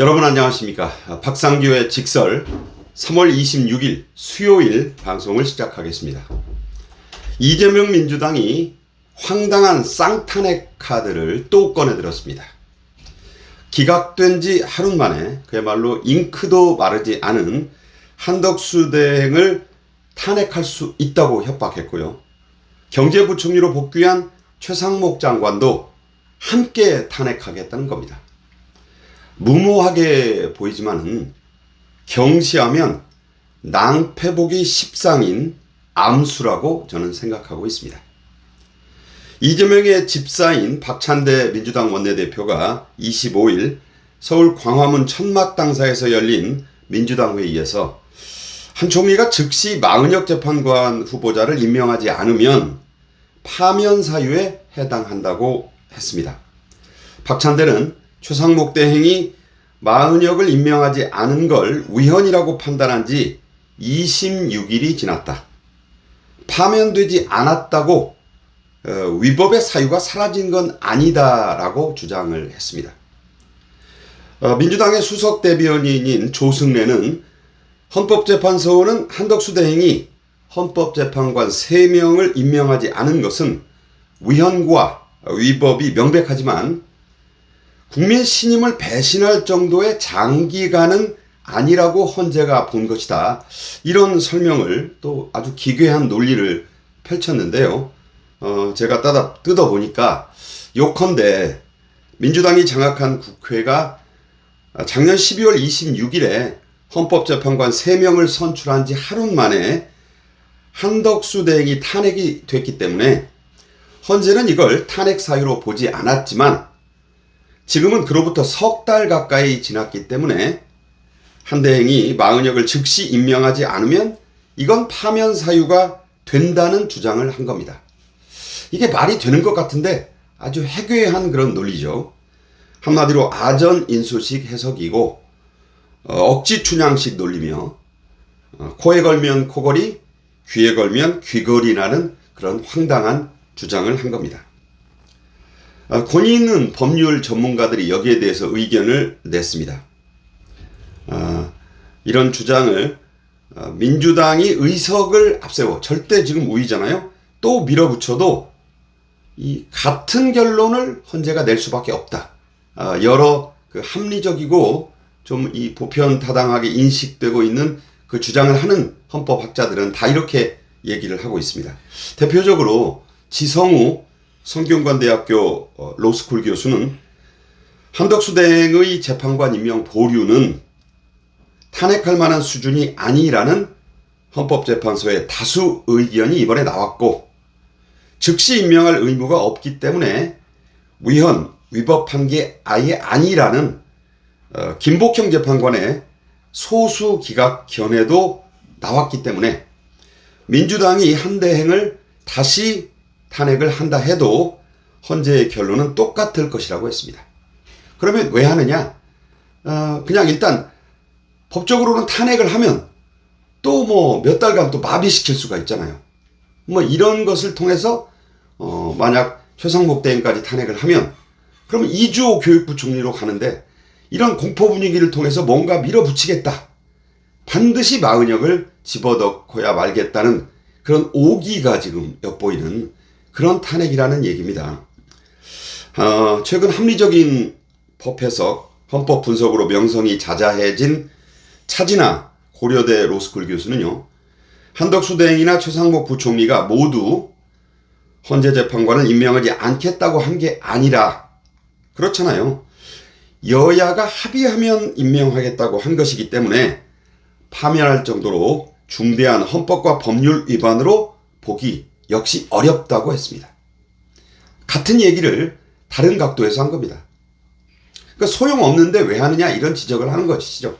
여러분 안녕하십니까. 박상규의 직설 3월 26일 수요일 방송을 시작하겠습니다. 이재명 민주당이 황당한 쌍탄핵 카드를 또 꺼내들었습니다. 기각된 지 하루 만에 그야말로 잉크도 마르지 않은 한덕수 대행을 탄핵할 수 있다고 협박했고요. 경제부총리로 복귀한 최상목 장관도 함께 탄핵하겠다는 겁니다. 무모하게 보이지만은 경시하면 낭패보기 십상인 암수라고 저는 생각하고 있습니다. 이재명의 집사인 박찬대 민주당 원내대표가 25일 서울 광화문 천막당사에서 열린 민주당 회의에서 한 총리가 즉시 마은혁 재판관 후보자를 임명하지 않으면 파면 사유에 해당한다고 했습니다. 박찬대는 최상목 대행이 마은혁을 임명하지 않은 걸 위헌이라고 판단한 지 26일이 지났다. 파면되지 않았다고 어, 위법의 사유가 사라진 건 아니다라고 주장을 했습니다. 어, 민주당의 수석 대변인인 조승래는 헌법재판소는 한덕수 대행이 헌법재판관 3명을 임명하지 않은 것은 위헌과 위법이 명백하지만 국민 신임을 배신할 정도의 장기간은 아니라고 헌재가 본 것이다. 이런 설명을 또 아주 기괴한 논리를 펼쳤는데요. 어, 제가 따다 뜯어보니까 요컨대 민주당이 장악한 국회가 작년 12월 26일에 헌법재판관 3명을 선출한 지 하루 만에 한덕수 대행이 탄핵이 됐기 때문에 헌재는 이걸 탄핵 사유로 보지 않았지만 지금은 그로부터 석 달 가까이 지났기 때문에 한 대행이 마은혁을 즉시 임명하지 않으면 이건 파면 사유가 된다는 주장을 한 겁니다. 이게 말이 되는 것 같은데 아주 해괴한 그런 논리죠. 한마디로 아전 인수식 해석이고 어, 억지 춘향식 논리며 어, 코에 걸면 코걸이, 귀에 걸면 귀걸이라는 그런 황당한 주장을 한 겁니다. 어, 권위 있는 법률 전문가들이 여기에 대해서 의견을 냈습니다. 어, 이런 주장을 어, 민주당이 의석을 앞세워 절대 지금 우위잖아요. 또 밀어붙여도 이 같은 결론을 헌재가 낼 수밖에 없다. 어, 여러 그 합리적이고 좀 이 보편 타당하게 인식되고 있는 그 주장을 하는 헌법학자들은 다 이렇게 얘기를 하고 있습니다. 대표적으로 지성우 성균관대학교 어, 로스쿨 교수는 한덕수 대행의 재판관 임명 보류는 탄핵할 만한 수준이 아니라는 헌법재판소의 다수 의견이 이번에 나왔고 즉시 임명할 의무가 없기 때문에 위헌, 위법한 게 아예 아니라는 어, 김복형 재판관의 소수 기각 견해도 나왔기 때문에 민주당이 한 대행을 다시 탄핵을 한다 해도 헌재의 결론은 똑같을 것이라고 했습니다. 그러면 왜 하느냐? 어, 그냥 일단 법적으로는 탄핵을 하면 또 뭐 몇 달간 또 마비시킬 수가 있잖아요. 뭐 이런 것을 통해서 어, 만약 최상목 대행까지 탄핵을 하면 그러면 이주호 교육부 총리로 가는데 이런 공포 분위기를 통해서 뭔가 밀어붙이겠다. 반드시 마은혁을 집어넣고야 말겠다는 그런 오기가 지금 엿보이는 그런 탄핵이라는 얘기입니다. 어, 최근 합리적인 법 해석, 헌법 분석으로 명성이 자자해진 차진아 고려대 로스쿨 교수는요. 한덕수 대행이나 최상목 부총리가 모두 헌재 재판관을 임명하지 않겠다고 한 게 아니라 그렇잖아요. 여야가 합의하면 임명하겠다고 한 것이기 때문에 파면할 정도로 중대한 헌법과 법률 위반으로 보기 역시 어렵다고 했습니다. 같은 얘기를 다른 각도에서 한 겁니다. 그러니까 소용없는데 왜 하느냐 이런 지적을 하는 것이죠.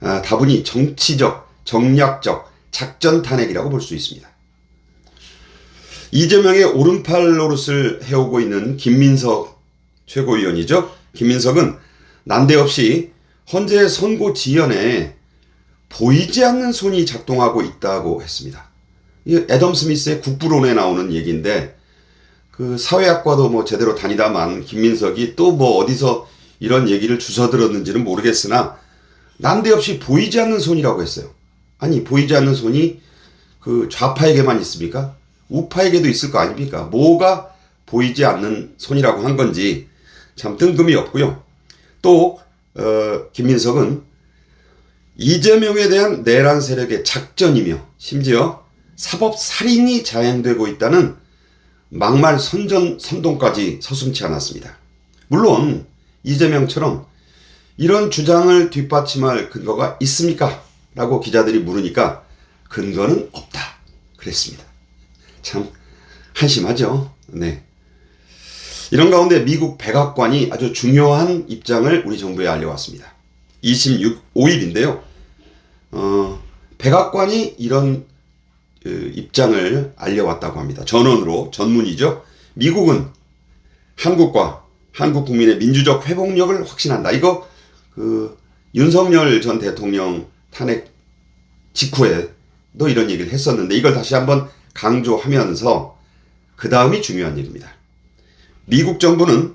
아, 다분히 정치적, 정략적 작전 탄핵이라고 볼 수 있습니다. 이재명의 오른팔 노릇을 해오고 있는 김민석 최고위원이죠. 김민석은 난데없이 헌재 선고 지연에 보이지 않는 손이 작동하고 있다고 했습니다. 이 애덤 스미스의 국부론에 나오는 얘기인데 그 사회학과도 뭐 제대로 다니다만 김민석이 또 뭐 어디서 이런 얘기를 주워 들었는지는 모르겠으나 난데없이 보이지 않는 손이라고 했어요. 아니 보이지 않는 손이 그 좌파에게만 있습니까? 우파에게도 있을 거 아닙니까? 뭐가 보이지 않는 손이라고 한 건지 참 뜬금이 없고요. 또 어, 김민석은 이재명에 대한 내란 세력의 작전이며 심지어 사법 살인이 자행되고 있다는 막말 선전 선동까지 서슴치 않았습니다. 물론 이재명처럼 이런 주장을 뒷받침할 근거가 있습니까? 라고 기자들이 물으니까 근거는 없다. 그랬습니다. 참 한심하죠. 네. 이런 가운데 미국 백악관이 아주 중요한 입장을 우리 정부에 알려왔습니다. 26, 5일인데요. 어, 백악관이 이런 어, 입장을 알려왔다고 합니다. 전원으로 전문이죠. 미국은 한국과 한국 국민의 민주적 회복력을 확신한다. 이거 그 윤석열 전 대통령 탄핵 직후에도 이런 얘기를 했었는데 이걸 다시 한번 강조하면서 그 다음이 중요한 일입니다. 미국 정부는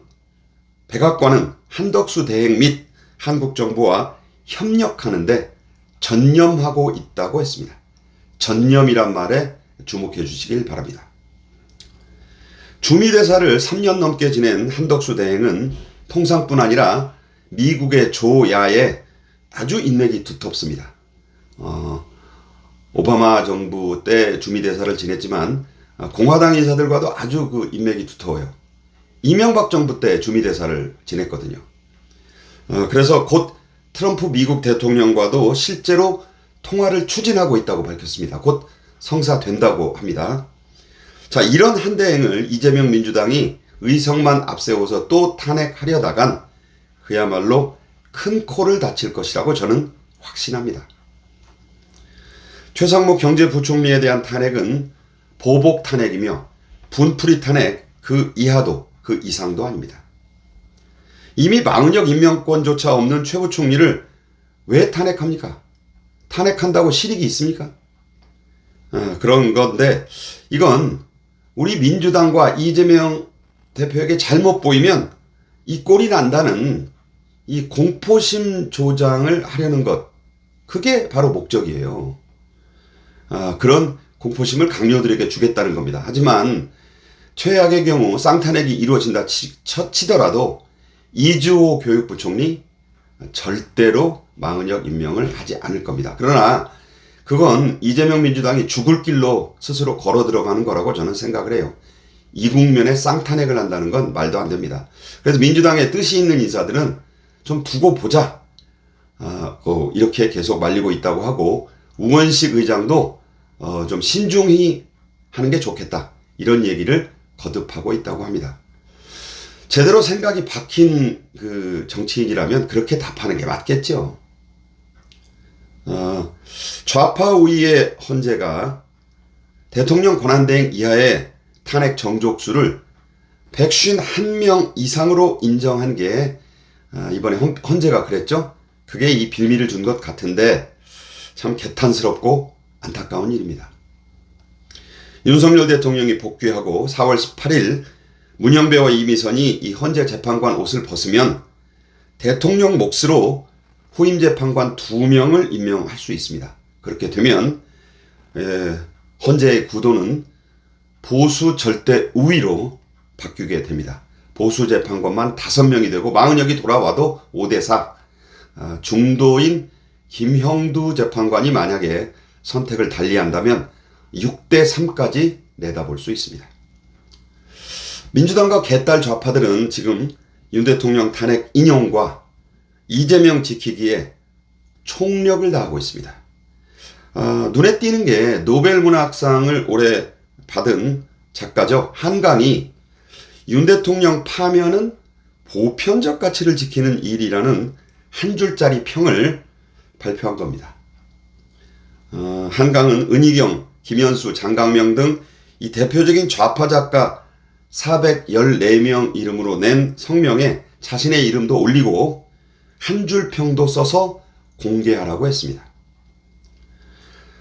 백악관은 한덕수 대행 및 한국 정부와 협력하는데 전념하고 있다고 했습니다. 전념이란 말에 주목해 주시길 바랍니다. 주미대사를 3년 넘게 지낸 한덕수 대행은 통상뿐 아니라 미국의 조야에 아주 인맥이 두텁습니다. 어, 오바마 정부 때 주미대사를 지냈지만 어, 공화당 인사들과도 아주 그 인맥이 두터워요. 이명박 정부 때 주미대사를 지냈거든요. 어, 그래서 곧 트럼프 미국 대통령과도 실제로 통화를 추진하고 있다고 밝혔습니다. 곧 성사된다고 합니다. 자, 이런 한 대행을 이재명 민주당이 의석만 앞세워서 또 탄핵하려다간 그야말로 큰 코를 다칠 것이라고 저는 확신합니다. 최상목 경제부총리에 대한 탄핵은 보복 탄핵이며 분풀이 탄핵 그 이하도 그 이상도 아닙니다. 이미 망은혁 임명권조차 없는 최고 총리를 왜 탄핵합니까? 탄핵한다고 실익이 있습니까? 어, 그런 건데 이건 우리 민주당과 이재명 대표에게 잘못 보이면 이 꼴이 난다는 이 공포심 조장을 하려는 것 그게 바로 목적이에요. 아, 그런 공포심을 강요들에게 주겠다는 겁니다. 하지만 최악의 경우 쌍탄핵이 이루어진다 치, 치더라도 이주호 교육부 총리 절대로 망은혁 임명을 하지 않을 겁니다. 그러나 그건 이재명 민주당이 죽을 길로 스스로 걸어 들어가는 거라고 저는 생각을 해요. 이 국면에 쌍탄핵을 한다는 건 말도 안 됩니다. 그래서 민주당의 뜻이 있는 인사들은 좀 두고 보자. 아, 어, 이렇게 계속 말리고 있다고 하고 우원식 의장도 어, 좀 신중히 하는 게 좋겠다. 이런 얘기를 거듭하고 있다고 합니다. 제대로 생각이 박힌 그 정치인이라면 그렇게 답하는 게 맞겠죠. 어, 좌파 우위의 헌재가 대통령 권한대행 이하의 탄핵 정족수를 151명 이상으로 인정한 게 아, 이번에 헌, 헌재가 그랬죠. 그게 이 빌미를 준 것 같은데 참 개탄스럽고 안타까운 일입니다. 윤석열 대통령이 복귀하고 4월 18일 문영배와 이미선이 이 헌재 재판관 옷을 벗으면 대통령 몫으로 후임 재판관 두 명을 임명할 수 있습니다. 그렇게 되면 에, 헌재의 구도는 보수 절대 우위로 바뀌게 됩니다. 보수 재판관만 다섯 명이 되고 마흔역이 돌아와도 5대4 아, 중도인 김형두 재판관이 만약에 선택을 달리한다면 6대3까지 내다볼 수 있습니다. 민주당과 개딸 좌파들은 지금 윤 대통령 탄핵 인용과 이재명 지키기에 총력을 다하고 있습니다. 아, 눈에 띄는 게 노벨 문학상을 올해 받은 작가죠. 한강이 윤 대통령 파면은 보편적 가치를 지키는 일이라는 한 줄짜리 평을 발표한 겁니다. 어, 한강은 은희경, 김현수, 장강명 등 이 대표적인 좌파 작가 414명 이름으로 낸 성명에 자신의 이름도 올리고 한 줄 평도 써서 공개하라고 했습니다.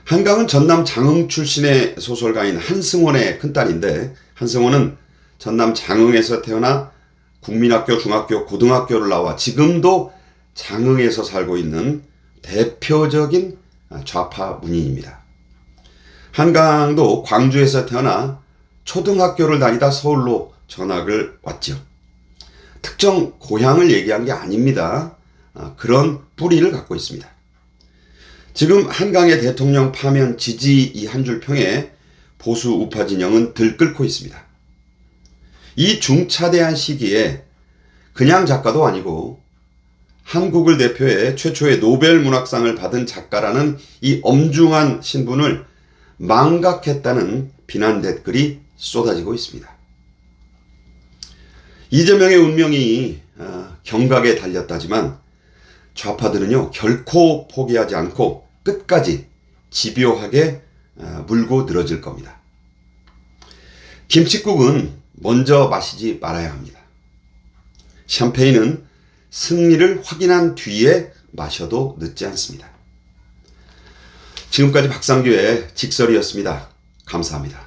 한강은 전남 장흥 출신의 소설가인 한승원의 큰딸인데 한승원은 전남 장흥에서 태어나 국민학교, 중학교, 고등학교를 나와 지금도 장흥에서 살고 있는 대표적인 좌파 문인입니다. 한강도 광주에서 태어나 초등학교를 다니다 서울로 전학을 왔죠. 특정 고향을 얘기한 게 아닙니다. 아, 그런 뿌리를 갖고 있습니다. 지금 한강의 대통령 파면 지지 이 한 줄 평에 보수 우파 진영은 들끓고 있습니다. 이 중차대한 시기에 그냥 작가도 아니고 한국을 대표해 최초의 노벨 문학상을 받은 작가라는 이 엄중한 신분을 망각했다는 비난 댓글이 쏟아지고 있습니다. 이재명의 운명이 아, 경각에 달렸다지만 좌파들은요 결코 포기하지 않고 끝까지 집요하게 아, 물고 늘어질 겁니다. 김치국은 먼저 마시지 말아야 합니다. 샴페인은 승리를 확인한 뒤에 마셔도 늦지 않습니다. 지금까지 박상규의 직설이었습니다. 감사합니다.